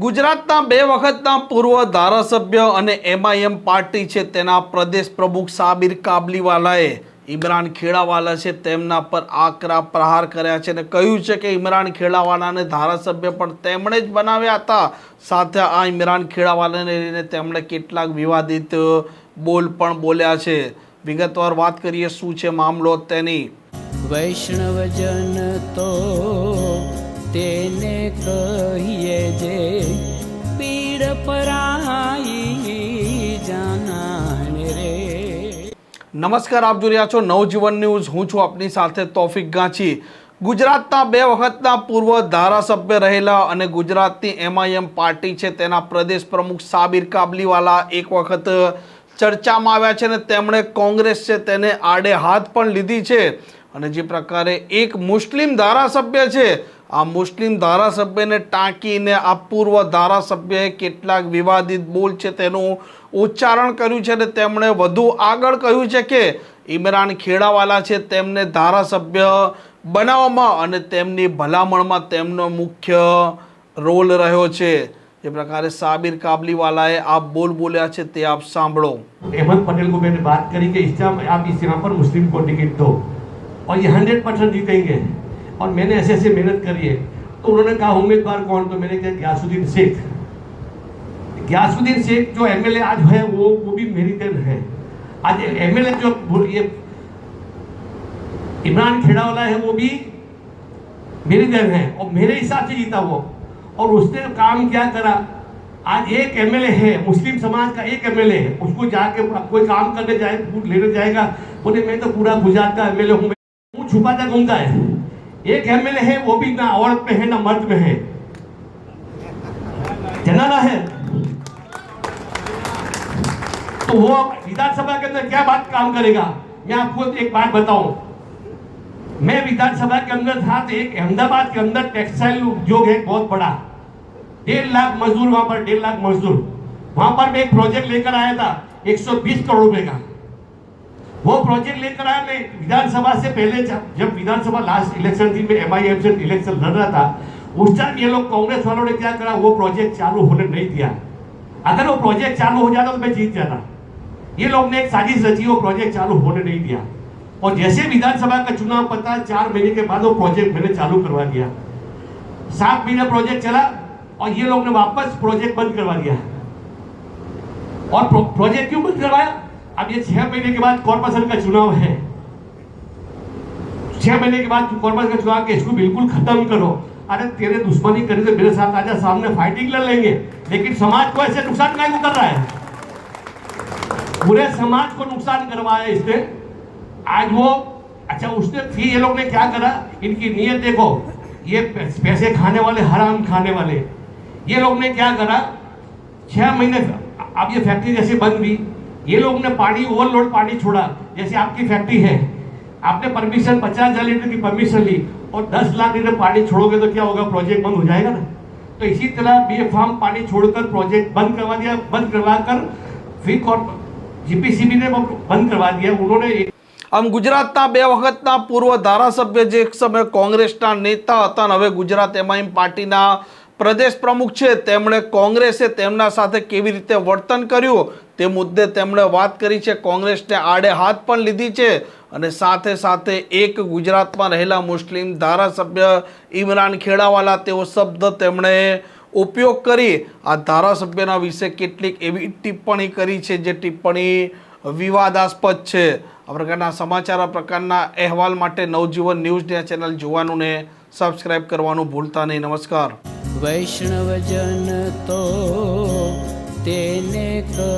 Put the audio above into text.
ગુજરાતના બે વખતના પૂર્વ ધારાસભ્ય અને એમઆઈએમ પાર્ટી છે તેના પ્રદેશ પ્રમુખ સાબિર કાબલીવાલાએ ઇમરાન ખેડાવાલા છે તેમના પર આકરા પ્રહાર કર્યા છે અને કહ્યું છે કે ઇમરાન ખેડાવાલાને ધારાસભ્ય પણ તેમણે જ બનાવ્યા હતા. સાથે આ ઇમરાન ખેડાવાલાને લઈને તેમણે કેટલાક વિવાદિત બોલ પણ બોલ્યા છે. વિગતવાર વાત કરીએ શું છે મામલો તેની. વૈષ્ણવજન તો તેને કહીએ જે પીડ પરાઈ જાનાને રે. નમસ્કાર, આપ જોઈ રહ્યા છો નવજીવન ન્યૂઝ. હું છું આપની સાથે તોફિક ગાંચી. ગુજરાતના બે વખતના પૂર્વ ધારાસભ્ય રહેલા અને ગુજરાતની એમઆઈએમ પાર્ટી છે તેના પ્રદેશ પ્રમુખ સાબિર કાબલીવાલા એક વખત ચર્ચામાં આવ્યા છે અને તેમણે કોંગ્રેસ છે તેને આડે હાથ પણ લીધી છે. અને જે પ્રકારે એક મુસ્લિમ ધારાસભ્ય છે, આ મુસ્લિમ ધારાસભ્યને ટાંકીને આ પૂર્વ ધારાસભ્યએ કેટલાક વિવાદિત બોલ છે તેનું ઉચ્ચારણ કર્યું છે અને તેમણે વધુ આગળ કહ્યું છે કે ઇમરાન ખેડાવાલા છે તેમને ધારાસભ્ય બનાવવામાં અને તેમની ભલામણમાં તેમનો મુખ્ય રોલ રહ્યો છે. જે પ્રકારે સાબિર કાબલીવાલાએ આપ બોલ બોલ્યા છે તે આપ સાંભળો. હેમંત પટેલ ગુબેને વાત કરી કે ઇસ્લામ આપ ઇસ્લામ પર મુસ્લિમ કો દો. और ये हंड्रेड परसेंट जीतेंगे और मैंने ऐसे ऐसे मेहनत करी है। तो उन्होंने कहा, उम्मीदवार कौन? तो मैंने कहा, ग्यासुद्दीन शेख। ग्यासुद्दीन शेख जो एमएलए आज है, वो वो भी मेरी देन है। आज एमएलए जो ये इमरान खेड़ावाला है, वो भी मेरी देन है। और मेरे हिसाब से जीता वो। और उसने काम क्या करा? आज एक एमएलए है, मुस्लिम समाज का एक एमएलए है। उसको जाके कोई काम करने जाए लेने जाएगा। बोले, मैं तो पूरा गुजरात का एमएलए हूँ छुपाता घूमता है? एक एमएलए है, वो भी ना औरत में है, ना मर्द में है। जनाना है। तो वो विधानसभा के अंदर क्या बात काम करेगा? मैं आपको एक बात बताऊँ। मैं विधानसभा के अंदर था तो एक अहमदाबाद के अंदर टेक्सटाइल उद्योग है, बहुत बड़ा। डेढ़ लाख मजदूर वहाँ पर, डेढ़ लाख मजदूर। वहाँ पर मैं एक प्रोजेक्ट लेकर आया था 120 करोड़ रुपए का। वो प्रोजेक्ट लेकर आया मैं विधानसभा से पहले जब विधानसभा लास्ट इलेक्शन थी, मैं एम से इलेक्शन लड़ रहा था, उस टाइम ये लोग कांग्रेस वालों ने क्या करा, वो प्रोजेक्ट चालू होने नहीं दिया। अगर वो प्रोजेक्ट चालू हो जाता तो मैं जीत जाता। ये लोग ने एक साजिश रची, वो प्रोजेक्ट चालू होने नहीं दिया। और जैसे विधानसभा का चुनाव पता चार महीने के बाद वो प्रोजेक्ट मैंने चालू करवा दिया। सात महीने प्रोजेक्ट चला, और ये लोग ने वापस प्रोजेक्ट बंद करवा दिया। और प्रोजेक्ट क्यों बंद करवाया? अब ये छह महीने के बाद कॉर्पोरेशन का चुनाव है। छह महीने के बाद कॉर्पोरेशन का चुनाव इसको बिल्कुल खत्म करो। अरे तेरे दुश्मनी करे तो मेरे साथ आजा सामने फाइटिंग लड़ लेंगे, लेकिन समाज को ऐसे नुकसान काय कर रहा है। पूरे समाज को नुकसान करवाया इसने। आज वो अच्छा उसने फिर ये लोग ने क्या करा? इनकी नीयत देखो, ये पैसे खाने वाले, हराम खाने वाले। ये लोग ने क्या करा? छह महीने, अब ये फैक्ट्री जैसे बंद हुई ये लोग ने पानी ओवरलोड पानी छोड़ा जैसे आपकी फैक्ट्री है आपने परमिशन पचास हजार लीटर की परमिशन ली और दस लाख लीटर पानी छोड़ोगे तो क्या होगा प्रोजेक्ट बंद हो जाएगा ना तो इसी तरह बी फार्म पानी छोड़कर प्रोजेक्ट बंद करवा दिया बंद करवा कर फिर जीपीसीबी ने वो बंद करवा दिया उन्होंने एक આમ ગુજરાતના બે વખતના પૂર્વ ધારાસભ્ય જે એક સમયે કોંગ્રેસના નેતા હતા અને હવે ગુજરાત એમઆઈએમ પાર્ટીના પ્રદેશ પ્રમુખ છે તેમણે કોંગ્રેસે તેમના સાથે કેવી રીતે વર્તન કર્યું તે મુદ્દે તેમણે વાત કરી છે. કોંગ્રેસને આડે હાથ પણ લીધી છે અને સાથે સાથે એક ગુજરાતમાં રહેલા મુસ્લિમ ધારાસભ્ય ઇમરાન ખેડાવાલા તેવો શબ્દ તેમણે ઉપયોગ કરી. આ ધારાસભ્યના વિશે કેટલીક એવી ટિપ્પણી કરી છે જે ટિપ્પણી વિવાદાસ્પદ છે. આ પ્રકારના સમાચાર પ્રકારના અહેવાલ માટે નવજીવન ન્યૂઝની આ ચેનલ જોવાનું ને સબસ્ક્રાઇબ કરવાનું ભૂલતા નહીં. નમસ્કાર. વૈષ્ણવજન તો તેને કહીએ